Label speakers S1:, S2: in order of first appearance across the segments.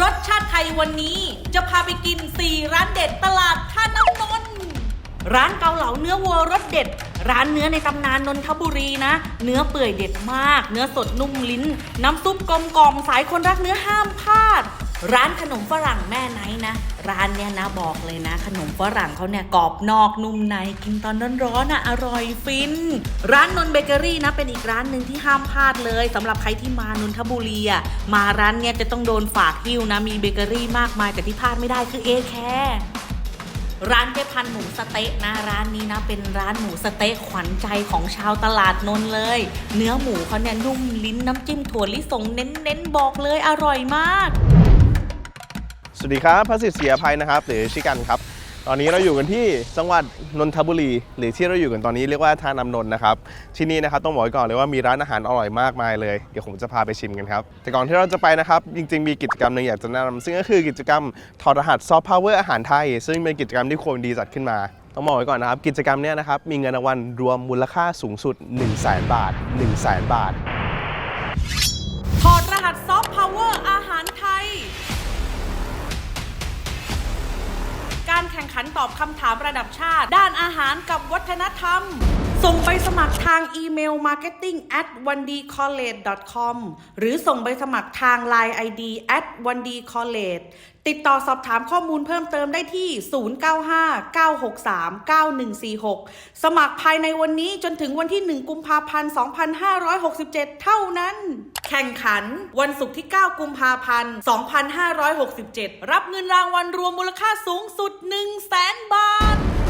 S1: รสชาติไทยวันนี้จะพาไปกิน 4 ร้านเด็ดตลาดท่าน้ำนนท์ร้านเกาเหลาเนื้อวัวรสเด็ด ร้านเนื้อในตำนานนนทบุรีนะ เนื้อเปื่อยเด็ดมาก เนื้อสดนุ่มลิ้น น้ำซุปกลมกล่อมสายคนรักเนื้อห้ามพลาด ร้านขนมฝรั่งแม่ไนนะ ร้านเนี้ยนะบอกเลยนะ ขนมฝรั่งเขาเนี่ยกรอบนอกนุ่มในกินตอนร้อนๆนะอร่อยฟิน ร้านนนเบเกอรี่นะเป็นอีกร้านหนึ่งที่ห้ามพลาดเลยสำหรับใครที่มานนทบุรีอะมาร้านเนี้ยจะต้องโดนฝากหิ้วนะมีเบเกอรี่มากมายแต่ที่พลาดไม่ได้คือเอแคร์ร้านเจ๊พันหมูสเต๊ะนะร้านนี้นะ เป็นร้านหมูสเต๊ะขวัญใจของชาวตลาดนนเลย เนื้อหมูเขาเนี่ยนุ่มลิ้นน้ำจิ้มถั่วลิสงเน้นๆบอกเลยอร่อยมาก
S2: วัสดีครับพระสิทธิ์เสียภัยนะครับหรือชิกันครับ ตอนนี้เราอยู่กันที่จังหวัดนนทบุรี หรือที่เราอยู่กันตอนนี้เรียกว่าท่าน้ำนนท์นะครับ ที่นี่นะครับต้องบอกไว้ก่อนเลยว่ามีร้านอาหารอร่อยมากมายเลย เดี๋ยวผมจะพาไปชิมกันครับ แต่ก่อนที่เราจะไปนะครับ จริงๆมีกิจกรรมหนึ่งอยากจะแนะนำซึ่งก็คือกิจกรรมถอดรหัสซอฟต์พาวเวอร์อาหารไทย ซึ่งเป็นกิจกรรมที่โคมดีจัดขึ้นมาต้องบอกไว้ก่อนนะครับ กิจกรรมเนี้ยนะครับมีเงินรางวัลรวมมูลค่าสูงสุด 1 0 0 0 0แบาท 1 0 0 0 0 0บาท
S1: ถอดรหัสซอฟต์พาวเวอร์ แข่งขันตอบคำถามระดับชาติ ด้านอาหารกับวัฒนธรรม ส่งไปสมัครทางอีเมล marketing at one d college com หรือส่งไปสมัครทาง Line ID at one d college ติดต่อสอบถามข้อมูลเพิ่มเติมได้ที่ 0959639146 สมัครภายในวันนี้จนถึงวันที่ 1 กุมภาพันธ์ 2567 เท่านั้น แข่งขันวันศุกร์ที่ 9 กุมภาพันธ์ 2567 รับเงินรางวัลรวมมูลค่าสูงสุด 1 0 0 0 0แสนบาท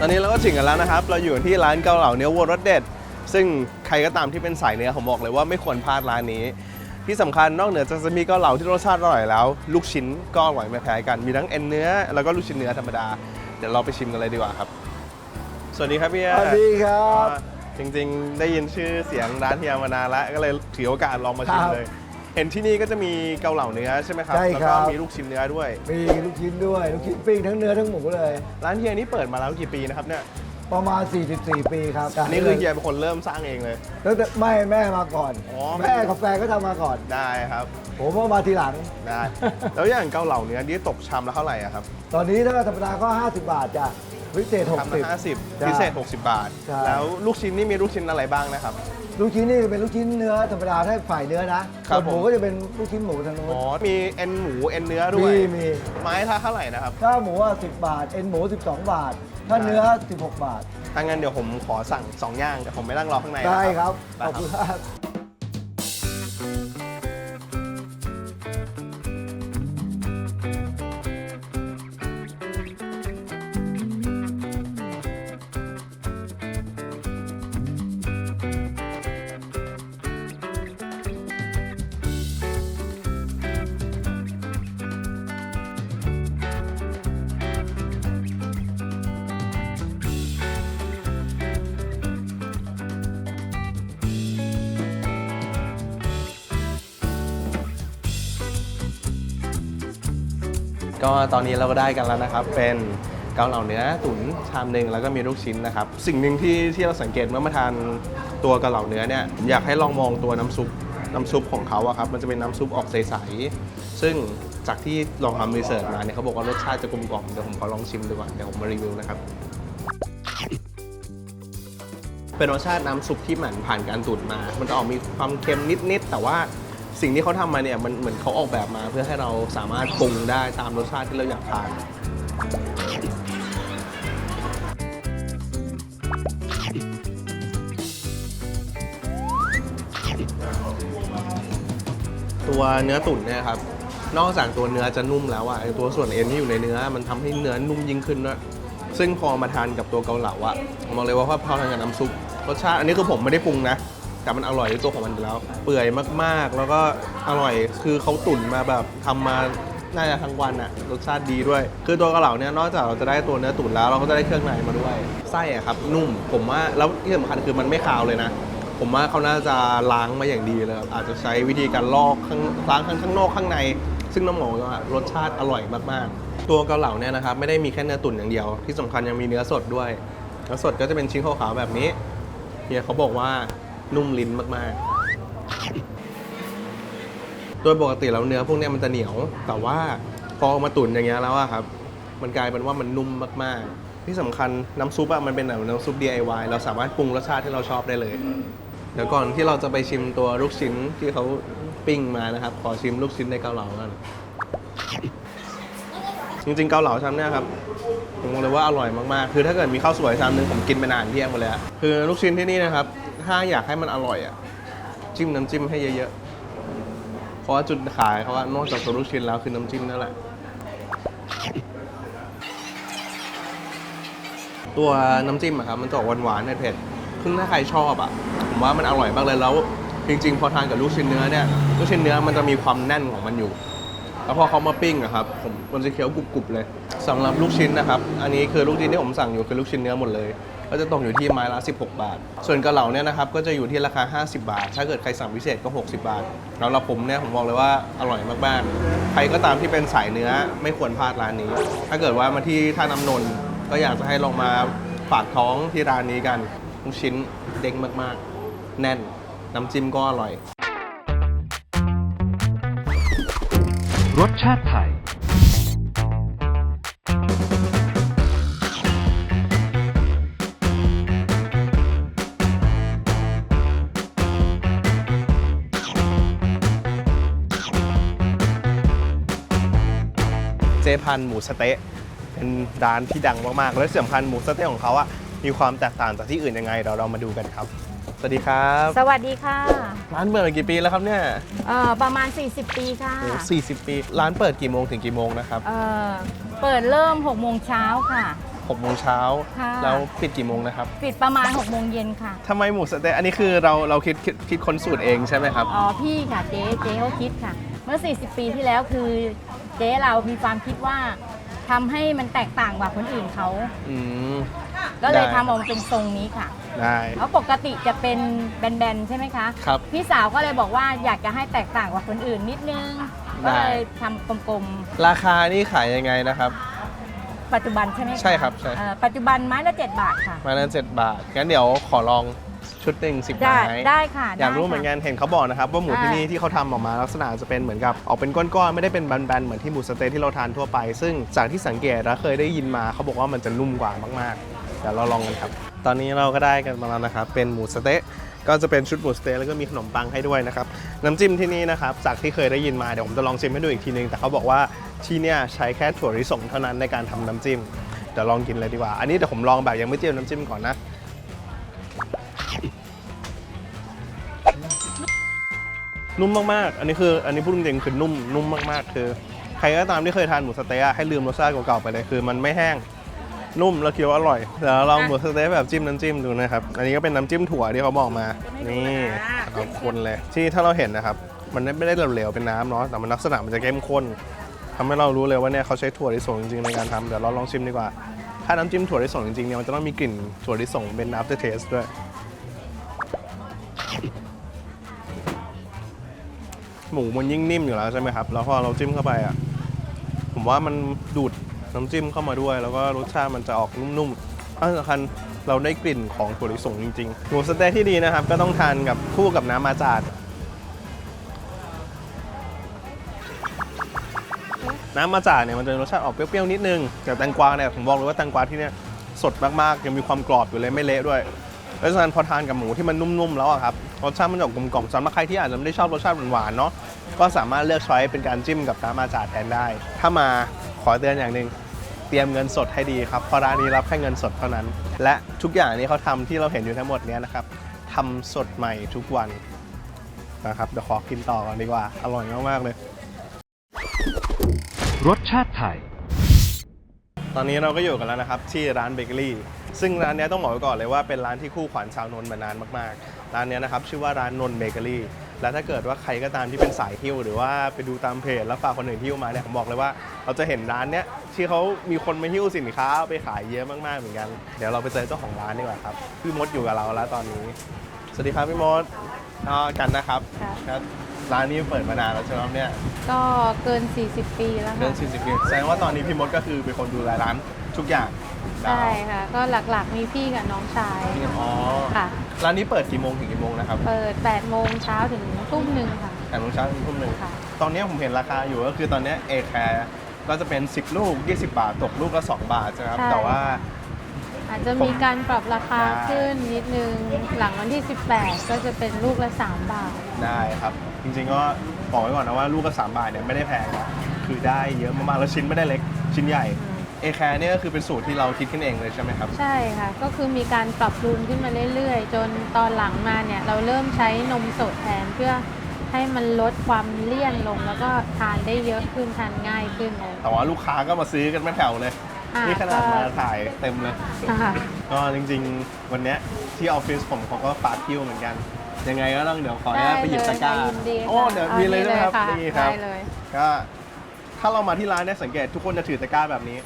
S2: ตอนนี้เราก็ถึงกันแล้วนะครับ เราอยู่ที่ร้านเกาเหลาเนื้อวัวรสเด็ด ซึ่งใครก็ตามที่เป็นสายเนื้อผมบอกเลยว่าไม่ควรพลาดร้านนี้ ที่สำคัญนอกเหนือจากจะมีเกาเหลาที่รสชาติอร่อยแล้ว ลูกชิ้นก็อร่อยไม่แพ้กัน มีทั้งเอ็นเนื้อแล้วก็ลูกชิ้นเนื้อธรรมดา เดี๋ยวเราไปชิมกันเลยดีกว่าครับ สวัสดีครับพี่
S3: สวัสดีครับ
S2: จริงๆ ได้ยินชื่อเสียงร้านเฮียมานานแล้วก็เลยถือโอกาสลองมาชิม
S3: ครับ
S2: เลย เห็นที่นี่ก็จะมีเกาเหลาเนื้อใช่ไหมครับ
S3: ใช่
S2: แล้ว
S3: ครั
S2: ก็
S3: บ
S2: มีลูกชิ้นเนื้อด้วย
S3: มีลูกชิ้นด้วย ลูกชิ้นปิ้งทั้งเนื้อทั้งหมูเลย
S2: ร้านเฮียนี่เปิดมาแล้วกี่ปีนะครับเนี่ย
S3: ประมาณ 44 ปีครับ
S2: อันนี้คือเฮียเป็นคนเริ่มสร้างเองเลย
S3: ตั้งแต่ไม่แม่มาก่อน
S2: อ๋อ
S3: แม่กับแฟนก็ทำมาก่อน
S2: ได้ครับ
S3: ผมก็มาทีหลัง
S2: ได้ แล้วอย่างเกาเหลาเนื้อนี่ตกชามละเท่าไหร่อะครับ
S3: ตอนนี้ถ้าธรรมดาก็ 50 บาทจ้ะ พิเศษ
S2: ชามละห้าสิบ
S3: จ้ะ
S2: พิเศษ 60 บาท
S3: ใช่
S2: แล้วลูกชิ้นนี่มีลูกชิ้นอะไรบ้างนะครับ
S3: ลูกชิ้นนี่เป็นลูกชิ้นเนื้อธรรมดาถ้าฝ่ายเนื้อนะครับส่วนหมู
S2: ผม
S3: ก็จะเป็นลูกชิ้นหมูทางนู้น
S2: อ๋อ มีเอ็นหมูเอ็นเนื้อด้วย
S3: มีมี
S2: ไม้ท่าเท่าไหร่นะครับ
S3: ถ้าหมูอะ10 บาท เอ็นหมู 12 บาท ถ้าเนื้อ 16 บาท
S2: ถ้างั้นเดี๋ยวผมขอสั่งสองอย่าง เดี๋ยวผมไปนั่งรอข้างในนะ
S3: ได้ครับ
S2: ได้
S3: ขอบคุณครับ
S2: ก็ตอนนี้เราก็ได้กันแล้วนะครับ เป็นเกาเหลาเนื้อตุ๋นชามหนึ่งแล้วก็มีลูกชิ้นนะครับ สิ่งหนึ่งที่ที่เราสังเกตเมื่อมาทานตัวเกาเหลาเนื้อเนี่ยอยากให้ลองมองตัวน้ำซุปน้ำซุปของเขาอะครับมันจะเป็นน้ำซุปออกใสๆซึ่งจากที่ลองทำรีเสิร์ชมาเนี่ยเขาบอกว่ารสชาติจะกลมกล่อมเดี๋ยวผมขอลองชิมดูก่อนเดี๋ยวผมมารีวิวนะครับเป็นรสชาติน้ำซุปที่เหมือนผ่านการตุ๋นมา มันจะออกมีความเค็มนิดๆแต่ว่า สิ่งที่เขาทำมาเนี่ยมันเหมือนเขาออกแบบมา เพื่อให้เราสามารถปรุงได้ตามรสชาติที่เราอยากทานตัวเนื้อตุ๋นเนี่ยครับนอกจากตัวเนื้อจะนุ่มแล้วอะไอตัวส่วนเอ็นที่อยู่ในเนื้อ มันทำให้เนื้อนุ่มยิ่งขึ้นด้วยซึ่งพอมาทานกับตัวเกาเหลาอะมบอกเลยว่าพอทานกับน้ำซุปรสชาติอันนี้คือผมไม่ได้ปรุงนะ แต่มันอร่อยในตัวของมันอยู่แล้ว เปื่อยมากๆ แล้วก็อร่อยคือเขาตุ๋นมาแบบทำมาน่าจะทั้งวันอะรสชาติดีด้วย คือตัวเกาเหลาเนี่ยนอกจากเราจะได้ตัวเนื้อตุ๋นแล้วเราก็จะได้เครื่องในมาด้วยไส้อะครับนุ่มผมว่าแล้วที่สำคัญคือมันไม่คาวเลยนะ ผมว่าเขาน่าจะล้างมาอย่างดีเลยครับอาจจะใช้วิธีการลอกข้างล้างข้างข้างนอกข้างใน ซึ่งน้ำหมองว่ารสชาติอร่อยมากๆ ตัวเกาเหลาเนี่ยนะครับไม่ได้มีแค่เนื้อตุ๋นอย่างเดียว ที่สำคัญยังมีเนื้อสดด้วยเนื้อสดก็จะเป็นชิ้นขาวๆแบบนี้เฮียเขาบอกว่า นุ่มลิ้นมากๆ โดยปกติแล้วเนื้อพวกเนี้ยมันจะเหนียว แต่ว่าพอเอามาตุ๋นอย่างเงี้ยแล้วอะครับ มันกลายเป็นว่ามันนุ่มมากๆ ที่สำคัญน้ำซุปอะมันเป็นแบบน้ำซุป DIY เราสามารถปรุงรสชาติที่เราชอบได้เลย เดี๋ยวก่อนที่เราจะไปชิมตัวลูกชิ้นที่เขาปิ้งมานะครับ ขอชิมลูกชิ้นในเกาเหลากันจริงๆเกาเหลาชามเนี่ยครับผมบอกเลยว่าอร่อยมากๆ คือถ้าเกิดมีข้าวสวยชามนึงผมกินไปนานเที่ยงหมดเลยอะคือลูกชิ้นที่นี่นะครับ ถ้าอยากให้มันอร่อยอะ จิ้มน้ำจิ้มให้เยอะๆ เพราะว่าจุดขายเขาว่านอกจากตัวลูกชิ้นแล้วคือน้ำจิ้มนั่นแหละ ตัวน้ำจิ้มอะครับมันจะออกหวานๆเผ็ดๆซึ่งถ้าใครชอบอะ ผมว่ามันอร่อยมากเลยแล้ว จริง ๆ พอทานกับลูกชิ้นเนื้อเนี่ยลูกชิ้นเนื้อมันจะมีความแน่นของมันอยู่แล้วพอเขามาปิ้งอะครับ ผมมันจะเคี้ยวกรุบๆเลยสำหรับลูกชิ้นนะครับ อันนี้คือลูกชิ้นที่ผมสั่งอยู่คือลูกชิ้นเนื้อหมดเลย ก็จะตกอยู่ที่ไม้ละ 16 บาท ส่วนกะเหลาเนี่ยนะครับก็จะอยู่ที่ราคา 50 บาท ถ้าเกิดใครสั่งพิเศษก็ 60 บาทแล้วเราผมเนี่ยผมบอกเลยว่าอร่อยมากๆ ใครก็ตามที่เป็นสายเนื้อไม่ควรพลาดร้านนี้ ถ้าเกิดว่ามาที่ท่าน้ำนนท์ก็อยากจะให้ลองมาฝากท้องที่ร้านนี้กันลูกชิ้นเด้งมากๆ แน่นน้ำจิ้มก็อร่อย
S4: รสชาติไทย
S2: จพันหมูสะเต๊ะเป็นร้านที่ดังมากๆและที่สำคัญหมูสะเต๊ะของเขาอะมีความแตกต่างจากที่อื่นยังไงเดี๋ยวเรามาดูกันครับ สวัสดีครับ
S5: สวัสดีค่ะ
S2: ร้านเปิดมากี่ปีแล้วครับเนี่ย
S5: เอ่อประมาณ 40 ปีค่ะ
S2: โอ้สี่สิบปี ร้านเปิดกี่โมงถึงกี่โมงนะครับ
S5: เอ่อเปิดเริ่ม6โมงเช้าค่ะ
S2: หกโมงเช้า
S5: ค่ะ
S2: แล้วปิดกี่โมงนะครับ
S5: ปิดประมาณ6โมงเย็นค่ะ
S2: ทำไมหมูสะเต๊ะอันนี้คือเราเราคิดคิดคิดค้นสูตรเองใช่ไหมครับ
S5: อ๋อพี่ค่ะเจ๊เจ๊เขาคิดค่ะ เมื่อ 40 ปีที่แล้วคือ เจ๊เรามีความคิดว่าทำให้มันแตกต่างกว่าคนอื่นเขา
S2: อืม
S5: ก็เลย
S2: ได้
S5: ทำออกมาเป็นทรงนี้ค่ะ
S2: ได้
S5: เพราะปกติจะเป็นแบนๆใช่ไหมคะ
S2: ครับ
S5: พี่สาวก็เลยบอกว่าอยากจะให้แตกต่างกว่าคนอื่นนิดนึง
S2: ได้
S5: ก็เลยทำกลม
S2: ราคานี่ขายยังไงนะครับ
S5: ๆ ปัจจุบันใช่ไหมะ
S2: ใช่ครับใช่
S5: เอ่อปัจจุบันไม้ละ 7 บาทค่ะ
S2: ไมาละเจ็ดบาท งั้นเดี๋ยวขอลอง ชุดหนึ่งสิบ
S5: ได้
S2: ไม้
S5: ได้ค่ะ
S2: อยากรู้
S5: ได้ค่ะ
S2: เหมือนกันเห็นเขาบอกนะครับว่าหมูที่นี่ที่เขาทำออกมาลักษณะจะเป็นเหมือนกับออกเป็นก้อนๆไม่ได้เป็นแบนๆเหมือนที่หมูสะเต๊ะที่เราทานทั่วไป ซึ่งจากที่สังเกตแล้วเคยได้ยินมาเขาบอกว่ามันจะนุ่มกว่ามากๆเดี๋ยวเราลองกันครับ ตอนนี้เราก็ได้กันมาแล้วนะครับเป็นหมูสะเต๊ะก็จะเป็นชุดหมูสะเต๊ะแล้วก็มีขนมปังให้ด้วยนะครับน้ำจิ้มที่นี่นะครับจากที่เคยได้ยินมาเดี๋ยวผมจะลองชิมให้ดูอีกทีนึงแต่เขาบอกว่าที่เนี่ยใช้แค่ถั่วลิสงเท่านั้นในการทำน้ำจิ้มเดี๋ยวลองกินเลยดีกว่า อันนี้เดี๋ยวผมลองแบบยังไม่เจียวน้ำจิ้มก่อนนะ นุ่มมากๆ อันนี้คืออันนี้พูดจริงๆคือนุ่มนุ่มมากๆ คือ ใครก็ตามที่เคยทานหมูสะเต๊ะอะให้ลืมรสชาติเก่าๆไปเลยคือ มันไม่แห้งนุ่มแล้วเคี้ยวอร่อยเดี๋ยวเราลองหมูสะเต๊ะแบบจิ้มน้ำจิ้มดูนะครับ อันนี้ก็เป็นน้ำจิ้มถั่วที่เขาบอกมา นี่เอาคนเลยที่ถ้าเราเห็นนะครับ มันไม่ได้เหลวๆเป็นน้ำเนาะแต่มันลักษณะมันจะเข้มข้นทำให้เรารู้เลยว่าเนี่ยเขาใช้ถั่วลิสงจริงๆในการทำเดี๋ยวเราลองชิมดีกว่า ถ้าน้ำจิ้มถั่วลิสงจริงๆเนี่ยมันจะต้องมีกลิ่นถั่วลิสงเป็น after taste ด้วย หมูมันยิ่งนิ่มอยู่แล้วใช่ไหมครับ แล้วพอเราจิ้มเข้าไปอะ ผมว่ามันดูดน้ำจิ้มเข้ามาด้วย แล้วก็รสชาติมันจะออกนุ่มๆที่สำคัญเราได้กลิ่นของถั่วลิสงจริงๆ หมูสเต๊ะที่ดีนะครับ ก็ต้องทานกับคู่กับน้ำมาจาด น้ำมาจาดเนี่ยมันจะรสชาติออกเปรี้ยวๆนิดนึง แต่แตงกวาเนี่ยผมบอกเลยว่าแตงกวาที่เนี่ยสดมากๆ ยังมีความกรอบอยู่เลยไม่เละด้วยเพราะฉะนั้นพอทานกับหมูที่มันนุ่มๆแล้วอะครับรสชาติมันจะออกกลมกล่อมสำหรับใครที่อาจจะไม่ได้ชอบรสชาติหวานๆเนาะ ก็สามารถเลือกใช้เป็นการจิ้มกับน้ำอาจาดแทนได้ ถ้ามาขอเตือนอย่างหนึ่งเตรียมเงินสดให้ดีครับเพราะร้านนี้รับแค่เงินสดเท่านั้น และทุกอย่างนี้เขาทำที่เราเห็นอยู่ทั้งหมดเนี้ยนะครับทำสดใหม่ทุกวันนะครับเดี๋ยวขอกินต่อก่อนดีกว่า อร่อยมากๆเลย
S4: รสชาติไทย
S2: ตอนนี้เราก็อยู่กันแล้วนะครับ ที่ร้านเบเกอรี่ ซึ่งร้านเนี้ยต้องบอกไว้ก่อนเลยว่าเป็นร้านที่คู่ขวัญชาวนนท์มานานมากๆ ร้านเนี้ยนะครับชื่อว่าร้านนนท์เบเกอรี่ และถ้าเกิดว่าใครก็ตามที่เป็นสายหิ้วหรือว่าไปดูตามเพจแล้วฝากคนอื่นหิ้วมาเนี่ยผมบอกเลยว่าเราจะเห็นร้านเนี้ยที่เขามีคนมาหิ้วสินค้าเอาไปขายเยอะมากๆเหมือนกัน เดี๋ยวเราไปเจอเจ้าของร้านดีกว่าครับพี่มดอยู่กับเราแล้วตอนนี้สสวัสดีครับพี่มดก็กันนะครับ
S5: ค่ะ
S2: ครับร้านนี้เปิดมานานแล้วใช่ไหมครับเนี่ย
S5: ก็เกิน 40 ปีแล้ว
S2: เกิน
S5: ค่ะ
S2: 40ปีแสดงว่าตอนนี้พี่มดก็คือเป็นคนดูแลร้านทุกอย่าง
S5: ใช่ค่ะ ก็หลักๆมีพี่กับน้องชาย
S2: อ๋อ
S5: ค่ะ
S2: ร้านนี้เปิดกี่โมงถึงกี่โมงนะครับ
S5: เปิด8โมงเช้าถึงทุ่มหนึ่งค่ะ
S2: แปดโมงเช้าถึงทุ่มหนึ่ง
S5: ค่ะ
S2: ตอนนี้ผมเห็นราคาอยู่ก็คือตอนนี้เอแคร์ก็จะเป็น 10 ลูก 20 บาท ตกลูกละ2บาทใช่ไหมครับ
S5: ใช่
S2: แต่ว่า
S5: อาจจะมีการปรับราคา
S2: ได้
S5: ขึ้นนิดนึง หลังวันที่ 18 ก็จะเป็นลูกละ 3 บาท
S2: ได้ครับ จริงๆก็บอกไว้ก่อนนะว่าลูกละ3บาทเนี่ยไม่ได้แพงนะคือได้เยอะมากๆแล้วชิ้นไม่ได้เล็กชิ้นใหญ่
S5: อืม
S2: เอแคร์เนี่ยก็คือเป็นสูตรที่เราคิดขึ้นเองเลยใช่ไหมครับ
S5: ใช่ค่ะ ก็คือมีการปรับปรุงขึ้นมาเรื่อยๆ จนตอนหลังมาเนี่ย เราเริ่มใช้นมสดแทนเพื่อให้มันลดความเลี่ยนลงแล้วก็ทานได้เยอะขึ้นทานง่ายขึ้นเลย
S2: แต่ว่าลูกค้าก็มาซื้อกันไม่แผ่วเลย
S5: อ่า
S2: นี่ขนาด
S5: ก็
S2: มาถ่ายเต็มเลย
S5: ค่ะ
S2: ก็จริงๆ วันเนี้ยที่ออฟฟิศผมเขาก็ฝากคิวเหมือนกัน ยังไงก็ต้องเดี๋ยวขออนุญาตไปหยิบตะกร้า
S5: ได้เลยยินดี
S2: โอ้
S5: ค่ะ
S2: เดี๋ยว
S5: อา
S2: มีเลยใช่ไหมครับ
S5: นี่
S2: นี่ครับ
S5: ได้เลย
S2: ก็ ถ้าเรามาที่ร้านเนี่ยสังเกตทุกคนจะถือตะกร้าแบบนี้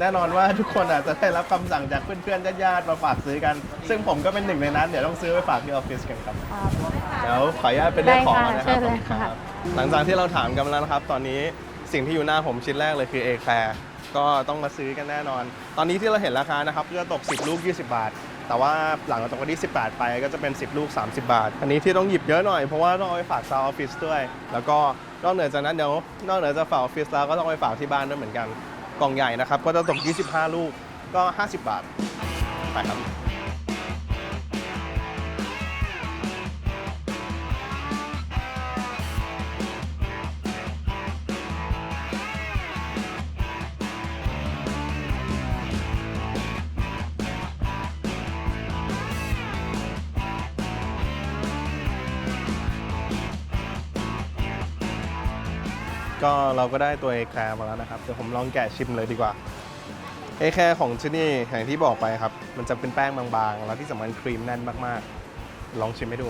S2: แน่นอนว่าทุกคนอาจจะได้รับคำสั่งจากเพื่อนๆญาติๆมาฝากซื้อกัน ซึ่งผมก็เป็นหนึ่งในนั้น เดี๋ยวต้องซื้อไปฝากที่ออฟฟิศกันครับ
S5: ครับ
S2: เดี๋ยวขออนุญาตเป็นเรื่องของก่อนนะค
S5: ได้
S2: รับ
S5: ค่ะเชิญเลยค่ะ
S2: ครับหลังจากที่เราถามกันมาแล้วนะครับ ตอนนี้สิ่งที่อยู่หน้าผมชิ้นแรกเลยคือเอแคร์ก็ต้องมาซื้อกันแน่นอน ตอนนี้ที่เราเห็นราคานะครับก็จะตก 10 ลูก 20 บาท แต่ว่าหลังจากวันที่ 18 ไปก็จะเป็น 10 ลูก 30 บาท อันนี้ที่ต้องหยิบเยอะหน่อย เพราะว่าต้องเอาไปฝากซาวออฟฟิศด้วย แล้วก็นอกเหนือจากนั้นเดี๋ยวนอกเหนือจากฝากออฟฟิศแล้วก็ต้องไปฝากที่บ้านด้วยเหมือนกัน กล่องใหญ่นะครับ ก็จะตก 25 ลูกก็ 50 บาท ไปครับ ก็เราก็ได้ตัวเอแคร์มาแล้วนะครับ เดี๋ยวผมลองแกะชิมเลยดีกว่าเอแคร์ของที่นี่อย่างที่บอกไปครับ มันจะเป็นแป้งบางๆ แล้วที่สำคัญครีมแน่นมากๆ ลองชิมให้ดู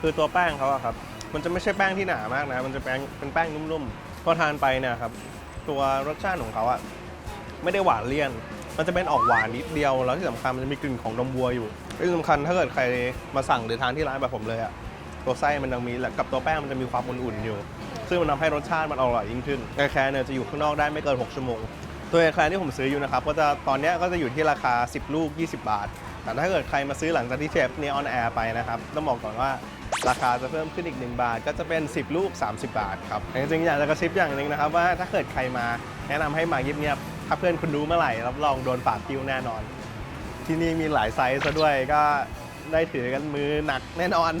S2: คือตัวแป้งเขาอะครับ มันจะไม่ใช่แป้งที่หนามากนะ มันจะแป้งเป็นแป้งนุ่มๆ พอทานไปเนี่ยครับ ตัวรสชาติของเขาอะไม่ได้หวานเลี่ยน มันจะเป็นออกหวานนิดเดียว แล้วที่สำคัญมันจะมีกลิ่นของนมวัวอยู่ที่สำคัญถ้าเกิดใครมาสั่งหรือทานที่ร้านแบบผมเลยอะ ตัวไส้มันยังมีกับตัวแป้งมันจะมีความอุ่นๆอยู่ ซึ่งมันทำให้รสชาติมันอร่อยยิ่งขึ้นแอร์แคร์เนี่ยจะอยู่ข้างนอกได้ไม่เกิน 6 ชั่วโมง ตัวแอร์แคร์ที่ผมซื้ออยู่นะครับก็จะตอนนี้ก็จะอยู่ที่ราคา 10 ลูก 20 บาท แต่ถ้าเกิดใครมาซื้อหลังจากที่เทปนี้ออนแอร์ไปนะครับต้องบอกก่อนว่าราคาจะเพิ่มขึ้นอีก 1 บาท ก็จะเป็น 10 ลูก 30 บาทครับจริงๆอยากจะกระซิบอย่างหนึ่งนะครับว่าถ้าเกิดใครมาแนะนำให้มาเงียบๆถ้าเพื่อนคุณรู้เมื่อไหร่รับรองโดนปากคิวแน่นอน ที่นี่มีหลายไซส์ซะด้วยก็ได้ถือกันมือหนักแน่นอน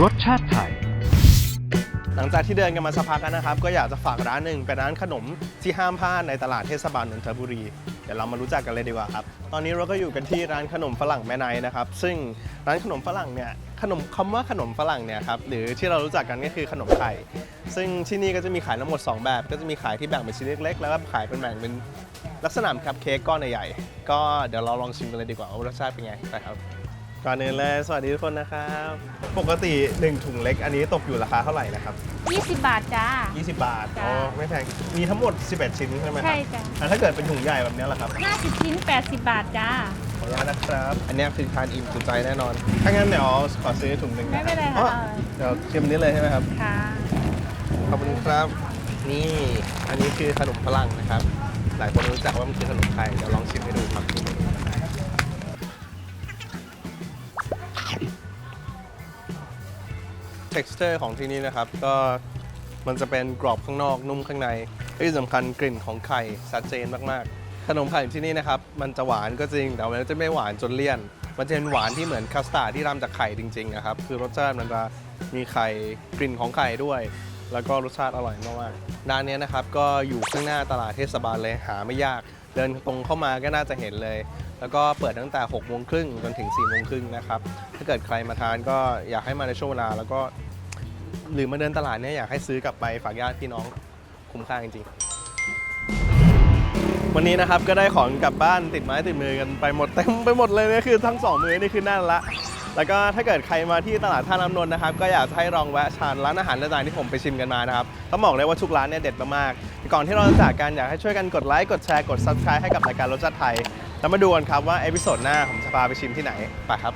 S4: รสชาติไทย
S2: หลังจากที่เดินกันมาสักพักแล้วนะครับ ก็อยากจะฝากร้านหนึ่งเป็นร้านขนมที่ห้ามพลาดในตลาดเทศบาลนนทบุรี เดี๋ยวเรามารู้จักกันเลยดีกว่าครับ ตอนนี้เราก็อยู่กันที่ร้านขนมฝรั่งแม่ไนนะครับ ซึ่งร้านขนมฝรั่งเนี่ยขนมคำว่าขนมฝรั่งเนี่ยครับหรือที่เรารู้จักกันก็คือขนมไข่ซึ่งที่นี่ก็จะมีขายทั้งหมด 2 แบบ ก็จะมีขายที่แบ่งเป็นชิ้นเล็กๆ แล้วก็ขายเป็นแบ่งเป็นลักษณะคัพเค้กก้อนใหญ่ๆก็เดี๋ยวเราลองชิมกันเลยดีกว่าว่ารสชาติเป็นไงไปครับ ก่อนอื่นเลยสวัสดีทุกคนนะครับ ปกติ 1 ถุงเล็กอันนี้ตกอยู่ราคาเท่าไหร่นะครับ
S5: 20 บาทจ้า
S2: 20 บาท
S5: จ้า
S2: อ๋อ ไม่แพง มีทั้งหมด 11 ชิ้นใช่ไหมครับ
S5: ใช่จ้ะ
S2: อะถ้าเกิดเป็นถุงใหญ่แบบนี้ล่ะครับ
S5: 50 ชิ้น 80 บาทจ้า
S2: ขออนุญาตนะครับ อันนี้คือทานอิ่มจุใจแน่นอน ถ้างั้นเดี๋ยวขอซื้อถุงหนึ่งะ
S5: ไม่เป็นไร
S2: อ๋อ
S5: ค่ะ
S2: เดี๋ยวชิมนี้เลยใช่ไหมครับ
S5: ค่ะ
S2: ขอบคุณครับ นี่ อันนี้คือขนมฝรั่งนะครับ หลายคนรู้จักว่ามันคือขนมไทยเดี๋ยวลองชิมให้ดูครับ texture ของที่นี่นะครับ ก็มันจะเป็นกรอบข้างนอกนุ่มข้างในที่สำคัญกลิ่นของไข่ชัดเจนมากๆ ขนมไข่ที่นี่นะครับ มันจะหวานก็จริง แต่มันจะไม่หวานจนเลี่ยน มันจะเป็นหวานที่เหมือนคัสตาร์ดที่ทำจากไข่จริงๆนะครับ คือรสชาติมันจะมีไข่กลิ่นของไข่ด้วย แล้วก็รสชาติอร่อยมากๆร้านนี้นะครับก็อยู่ข้างหน้าตลาดเทศบาลเลยหาไม่ยาก เดินตรงเข้ามาก็น่าจะเห็นเลย แล้วก็เปิดตั้งแต่6กโมงครึ่งจนถึง4ี่โมงครึ่งนะครับ ถ้าเกิดใครมาทานก็อยากให้มาในช่วงเวลา แล้วก็หรือมาเดินตลาดเนี่ยอยากให้ซื้อกลับไปฝากญาติพี่น้องคุ้มค่าจริงๆ วันนี้นะครับก็ได้ของกลับบ้านติดไม้ติดมือกันไปหมดเต็มไปหมดเลยเนี่ยคือทั้งสองมือนี่คือนั่นละ แล้วก็ถ้าเกิดใครมาที่ตลาดท่าน้ำนนท์นะครับ ก็อยากจะให้ลองแวะชานร้านอาหารต่างๆที่ผมไปชิมกันมานะครับต้องบอกเลยว่าทุกร้านเนี่ยเด็ดมากๆก่อนที่เราจะจากกันอยากให้ช่วยกันกดไลค์กดแชร์กด subscribe ให้กับรายการรสชาติไทย แล้วมาดูกันครับว่าเอพิโซดหน้าผมจะพาไปชิมที่ไหนไปครับ